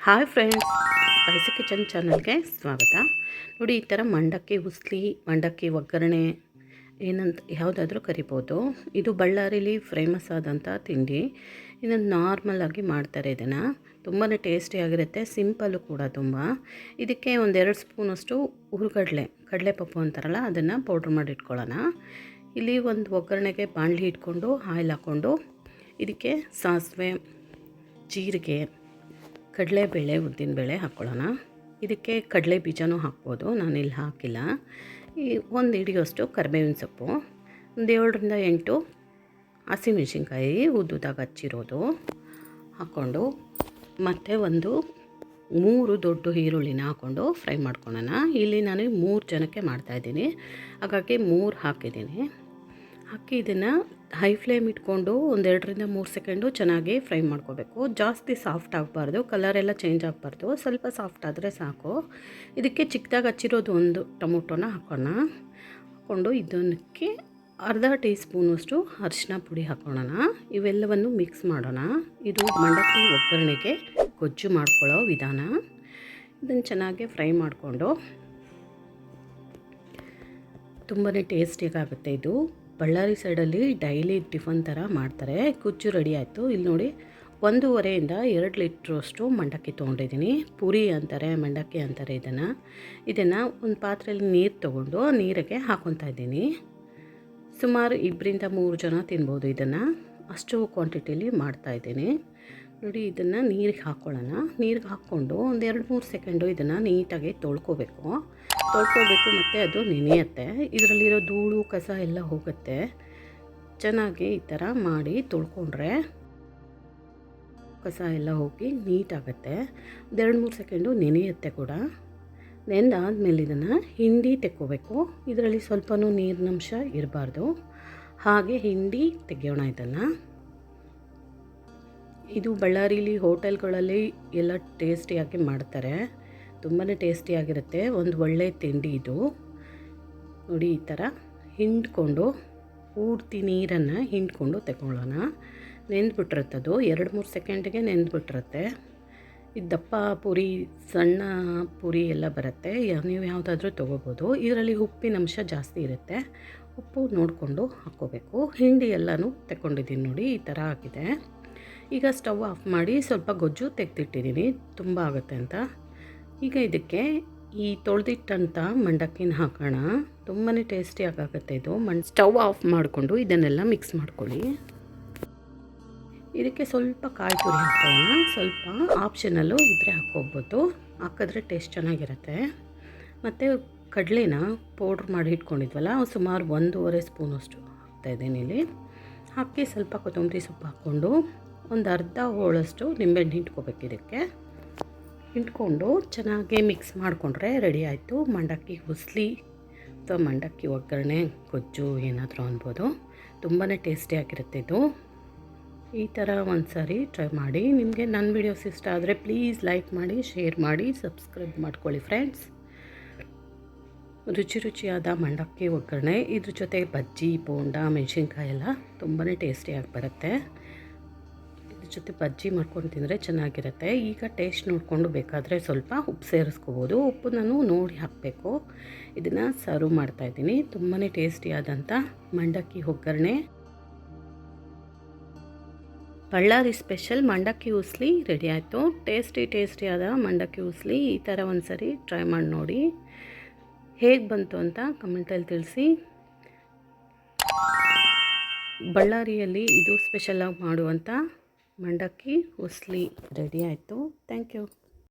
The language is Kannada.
ಹಾಯ್ ಫ್ರೆಂಡ್ಸ್ ಸ್ಪೈಸಿ ಕಿಚನ್ ಚಾನಲ್ಗೆ ಸ್ವಾಗತ. ನೋಡಿ, ಈ ಥರ ಮಂಡಕ್ಕಿ ಉಸ್ಲಿ, ಮಂಡಕ್ಕಿ ಒಗ್ಗರಣೆ ಏನಂತ ಯಾವುದಾದ್ರೂ ಕರಿಬೋದು. ಇದು ಬಳ್ಳಾರಿಲಿ ಫೇಮಸ್ ಆದಂಥ ತಿಂಡಿ. ಇದನ್ನು ನಾರ್ಮಲಾಗಿ ಮಾಡ್ತಾರೆ ಇದನ್ನು. ತುಂಬಾ ಟೇಸ್ಟಿಯಾಗಿರುತ್ತೆ ಸಿಂಪಲ್ಲು ಕೂಡ ತುಂಬ. ಇದಕ್ಕೆ ಒಂದೆರಡು ಸ್ಪೂನಷ್ಟು ಹುರುಗಡಲೆ, ಕಡಲೆಪಪ್ಪು ಅಂತಾರಲ್ಲ, ಅದನ್ನು ಪೌಡ್ರ್ ಮಾಡಿ ಇಟ್ಕೊಳ್ಳೋಣ. ಇಲ್ಲಿ ಒಂದು ಒಗ್ಗರಣೆಗೆ ಬಾಣಲಿ ಇಟ್ಕೊಂಡು ಆಯಿಲ್ ಹಾಕ್ಕೊಂಡು, ಇದಕ್ಕೆ ಸಾಸಿವೆ, ಜೀರಿಗೆ ಕಡಲೆಬೇಳೆ ಉದ್ದಿನಬೇಳೆ ಹಾಕ್ಕೊಳ್ಳೋಣ. ಇದಕ್ಕೆ ಕಡಲೆ ಬೀಜನೂ ಹಾಕ್ಬೋದು ಇಲ್ಲಿ ಹಾಕಿಲ್ಲ. ಈ ಒಂದು ಹಿಡಿಯೋಷ್ಟು ಕರಿಬೇವಿನ ಸೊಪ್ಪು, ಒಂದು ಏಳರಿಂದ ಎಂಟು ಹಸಿಮೆಣ್ಸಿನ್ಕಾಯಿ ಉದ್ದುದಾಗ ಹಚ್ಚಿರೋದು. ಹಾಕ್ಕೊಂಡು ಮತ್ತು ಒಂದು ಮೂರು ದೊಡ್ಡ ಈರುಳ್ಳಿನ ಹಾಕ್ಕೊಂಡು ಫ್ರೈ ಮಾಡ್ಕೊಳ್ಳೋಣ. ಇಲ್ಲಿ ನಾನು ಮೂರು ಜನಕ್ಕೆ ಮಾಡ್ತಾಯಿದ್ದೀನಿ ಹಾಗಾಗಿ ಮೂರು ಹಾಕಿದ್ದೀನಿ. ಹಾಕಿ ಇದನ್ನು ಹೈ ಫ್ಲೇಮ್ ಇಟ್ಕೊಂಡು ಒಂದೆರಡರಿಂದ ಮೂರು ಸೆಕೆಂಡು ಚೆನ್ನಾಗಿ ಫ್ರೈ ಮಾಡ್ಕೋಬೇಕು. ಜಾಸ್ತಿ ಸಾಫ್ಟ್ ಆಗಬಾರ್ದು ಕಲರ್ ಎಲ್ಲ ಚೇಂಜ್ ಆಗಬಾರ್ದು. ಸ್ವಲ್ಪ ಸಾಫ್ಟ್ ಆದರೆ ಸಾಕು. ಇದಕ್ಕೆ ಚಿಕ್ಕದಾಗಿ ಹಚ್ಚಿರೋದು ಒಂದು ಟೊಮೊಟೊನ ಹಾಕೋಣ. ಹಾಕ್ಕೊಂಡು ಇದಕ್ಕೆ ಅರ್ಧ ಟೀ ಸ್ಪೂನಷ್ಟು ಅರಿಶಿನ ಪುಡಿ ಹಾಕೋಣ. ಇವೆಲ್ಲವನ್ನು ಮಿಕ್ಸ್ ಮಾಡೋಣ. ಇದು ಮಂಡಕ್ಕಿ ಒಗ್ಗರಣೆಗೆ ಗೊಜ್ಜು ಮಾಡ್ಕೊಳ್ಳೋ ವಿಧಾನ. ಇದನ್ನು ಚೆನ್ನಾಗಿ ಫ್ರೈ ಮಾಡಿಕೊಂಡು ತುಂಬಾ ಟೇಸ್ಟಿಯಾಗುತ್ತೆ ಇದು. ಬಳ್ಳಾರಿ ಸೈಡಲ್ಲಿ ಡೈಲಿ ಟಿಫನ್ ಥರ ಮಾಡ್ತಾರೆ. ಕುಚ್ಚು ರೆಡಿ ಆಯಿತು. ಇಲ್ಲಿ ನೋಡಿ ಒಂದೂವರೆಯಿಂದ ಎರಡು ಲೀಟ್ರಷ್ಟು ಮಂಡಕ್ಕಿ ತೊಗೊಂಡಿದ್ದೀನಿ. ಪುರಿ ಅಂತಾರೆ, ಮಂಡಕ್ಕಿ ಅಂತಾರೆ ಇದನ್ನು. ಇದನ್ನು ಒಂದು ಪಾತ್ರೆಯಲ್ಲಿ ನೀರು ತೊಗೊಂಡು ನೀರಿಗೆ ಹಾಕೊತಾ ಇದ್ದೀನಿ. ಸುಮಾರು ಇಬ್ಬರಿಂದ ಮೂರು ಜನ ತಿನ್ಬೋದು ಇದನ್ನು. ಅಷ್ಟು ಕ್ವಾಂಟಿಟಿಲಿ ಮಾಡ್ತಾಯಿದ್ದೀನಿ ನೋಡಿ, ಇದನ್ನು ನೀರಿಗೆ ಹಾಕ್ಕೊಳ್ಳೋಣ ನೀರಿಗೆ ಹಾಕ್ಕೊಂಡು ಒಂದು ಎರಡು ಮೂರು ಸೆಕೆಂಡು ಇದನ್ನು ನೀಟಾಗಿ ತೊಳ್ಕೊಬೇಕು. ತೊಳ್ಕೊಬೇಕು ಮತ್ತು ಅದು ನೆನೆಯುತ್ತೆ. ಇದರಲ್ಲಿರೋ ಧೂಳು, ಕಸ ಎಲ್ಲ ಹೋಗುತ್ತೆ. ಚೆನ್ನಾಗಿ ಈ ಥರ ಮಾಡಿ ತೊಳ್ಕೊಂಡ್ರೆ ಕಸ ಎಲ್ಲ ಹೋಗಿ ನೀಟಾಗುತ್ತೆ. ಒಂದು ಎರಡು ಮೂರು ಸೆಕೆಂಡು ನೆನೆಯುತ್ತೆ ಕೂಡ. ನೆಂದಾದ್ಮೇಲೆ ಇದನ್ನು ಹಿಂಡಿ ತೆಕ್ಕೋಬೇಕು. ಇದರಲ್ಲಿ ಸ್ವಲ್ಪನೂ ನೀರಿನಂಶ ಇರಬಾರ್ದು. ಹಾಗೆ ಹಿಂಡಿ ತೆಗೆಯೋಣ ಇದನ್ನು. ಇದು ಬಳ್ಳಾರಿಲಿ ಹೋಟೆಲ್ಗಳಲ್ಲಿ ಎಲ್ಲ ಟೇಸ್ಟಿಯಾಗಿ ಮಾಡ್ತಾರೆ. ತುಂಬಾ ಟೇಸ್ಟಿಯಾಗಿರುತ್ತೆ ಒಂದು ಒಳ್ಳೆಯ ತಿಂಡಿ ಇದು. ನೋಡಿ ಈ ಥರ ಹಿಂಡ್ಕೊಂಡು ಪೂರ್ತಿ ನೀರನ್ನು ಹಿಂಡ್ಕೊಂಡು ತಗೊಳ್ಳೋಣ. ನೆಂದ್ಬಿಟ್ಟಿರುತ್ತದು ಎರಡು ಮೂರು ಸೆಕೆಂಡಿಗೆ ನೆಂದ್ಬಿಟ್ಟಿರುತ್ತೆ ಇದು ದಪ್ಪ ಪುರಿ, ಸಣ್ಣ ಪುರಿ ಎಲ್ಲ ಬರುತ್ತೆ. ನೀವು ಯಾವುದಾದ್ರೂ ತೊಗೋಬೋದು. ಇದರಲ್ಲಿ ಉಪ್ಪಿನ ಅಂಶ ಜಾಸ್ತಿ ಇರುತ್ತೆ. ಉಪ್ಪು ನೋಡಿಕೊಂಡು ಹಾಕ್ಕೋಬೇಕು. ಹಿಂಡಿ ಎಲ್ಲನೂ ತಗೊಂಡಿದ್ದೀನಿ ನೋಡಿ. ಈ ಥರ ಆಗಿದೆ. ಈಗ ಸ್ಟವ್ ಆಫ್ ಮಾಡಿ ಸ್ವಲ್ಪ ಗೊಜ್ಜು ತೆಗೆದಿಟ್ಟಿದ್ದೀನಿ, ತುಂಬ ಆಗುತ್ತೆ ಅಂತ. ಈಗ ಇದಕ್ಕೆ ಈ ತೊಳೆದಿಟ್ಟಂಥ ಮಂಡಕ್ಕಿನ ಹಾಕೋಣ. ತುಂಬಾ ಟೇಸ್ಟಿಯಾಗುತ್ತೆ ಇದು. ಮಣ್ ಸ್ಟವ್ ಆಫ್ ಮಾಡಿಕೊಂಡು ಇದನ್ನೆಲ್ಲ ಮಿಕ್ಸ್ ಮಾಡ್ಕೊಳ್ಳಿ. ಇದಕ್ಕೆ ಸ್ವಲ್ಪ ಕಾಯಿ ತುರಿ ಹಾಕೋಣ. ಸ್ವಲ್ಪ ಆಪ್ಷನಲ್ಲು ಇದ್ರೆ ಹಾಕ್ಕೋಬೋದು. ಹಾಕಿದ್ರೆ ಟೇಸ್ಟ್ ಚೆನ್ನಾಗಿರುತ್ತೆ. ಮತ್ತು ಕಡಲೆನ ಪೌಡ್ರ್ ಮಾಡಿ ಇಟ್ಕೊಂಡಿದ್ವಲ್ಲ, ಸುಮಾರು ಒಂದೂವರೆ ಸ್ಪೂನಷ್ಟು ಹಾಕ್ತಾಯಿದ್ದೀನಿ ಇಲ್ಲಿ. ಹಾಕಿ ಸ್ವಲ್ಪ ಕೊತ್ತಂಬರಿ ಸೊಪ್ಪು ಹಾಕ್ಕೊಂಡು ಒಂದು ಅರ್ಧ ಹೋಳಷ್ಟು ನಿಂಬೆಹಣ್ಣು ಹಿಂಡ್ಕೋಬೇಕು ಇದಕ್ಕೆ. ಹಿಂಡ್ಕೊಂಡು ಚೆನ್ನಾಗಿ ಮಿಕ್ಸ್ ಮಾಡಿಕೊಂಡ್ರೆ ರೆಡಿ ಆಯಿತು. ಮಂಡಕ್ಕಿ ಹುಸ್ಲಿ ಅಥವಾ ಮಂಡಕ್ಕಿ ಒಗ್ಗರಣೆ, ಗೊಜ್ಜು ಏನಾದರೂ ಅನ್ಬೋದು. ತುಂಬಾ ಟೇಸ್ಟಿಯಾಗಿರುತ್ತೆ ಇದು. ಈ ಥರ ಒಂದು ಸಾರಿ ಟ್ರೈ ಮಾಡಿ. ನಿಮಗೆ ನನ್ನ ವೀಡಿಯೋಸ್ ಇಷ್ಟ ಆದರೆ ಪ್ಲೀಸ್ ಲೈಕ್ ಮಾಡಿ, ಶೇರ್ ಮಾಡಿ, ಸಬ್ಸ್ಕ್ರೈಬ್ ಮಾಡ್ಕೊಳ್ಳಿ ಫ್ರೆಂಡ್ಸ್. ರುಚಿ ರುಚಿಯಾದ ಮಂಡಕ್ಕಿ ಒಗ್ಗರಣೆ. ಇದ್ರ ಜೊತೆ ಬಜ್ಜಿ, ಬೋಂಡ ಮೆಣಸಿನ್ಕಾಯಿ ಎಲ್ಲ ತುಂಬಾ ಟೇಸ್ಟಿಯಾಗಿ ಬರುತ್ತೆ. ಜೊತೆ ಬಜ್ಜಿ ಮಾಡ್ಕೊಂಡು ತಿಂದರೆ ಚೆನ್ನಾಗಿರುತ್ತೆ. ಈಗ ಟೇಸ್ಟ್ ನೋಡಿಕೊಂಡು ಬೇಕಾದರೆ ಸ್ವಲ್ಪ ಉಪ್ಪು ಸೇರಿಸ್ಕೋಬೋದು. ಉಪ್ಪು ನಾನು ನೋಡಿ ಹಾಕಬೇಕು. ಇದನ್ನು ಸರ್ವ್ ಮಾಡ್ತಾಯಿದ್ದೀನಿ ತುಂಬಾ ಟೇಸ್ಟಿಯಾದಂಥ ಮಂಡಕ್ಕಿ ಒಗ್ಗರಣೆ. ಬಳ್ಳಾರಿ ಸ್ಪೆಷಲ್ ಮಂಡಕ್ಕಿ ಉಸ್ಲಿ ರೆಡಿ ಆಯಿತು. ಟೇಸ್ಟಿ ಟೇಸ್ಟಿಯಾದ ಮಂಡಕ್ಕಿ ಉಸ್ಲಿ ಈ ಥರ ಒಂದು ಸರಿ ಟ್ರೈ ಮಾಡಿ ನೋಡಿ. ಹೇಗೆ ಬಂತು ಅಂತ ಕಮೆಂಟಲ್ಲಿ ತಿಳಿಸಿ. ಬಳ್ಳಾರಿಯಲ್ಲಿ ಇದು ಸ್ಪೆಷಲಾಗಿ ಮಾಡುವಂಥ ಮಂಡಕ್ಕಿ ಉಸ್ಲಿ ರೆಡಿ ಆಯಿತು ಥ್ಯಾಂಕ್ ಯು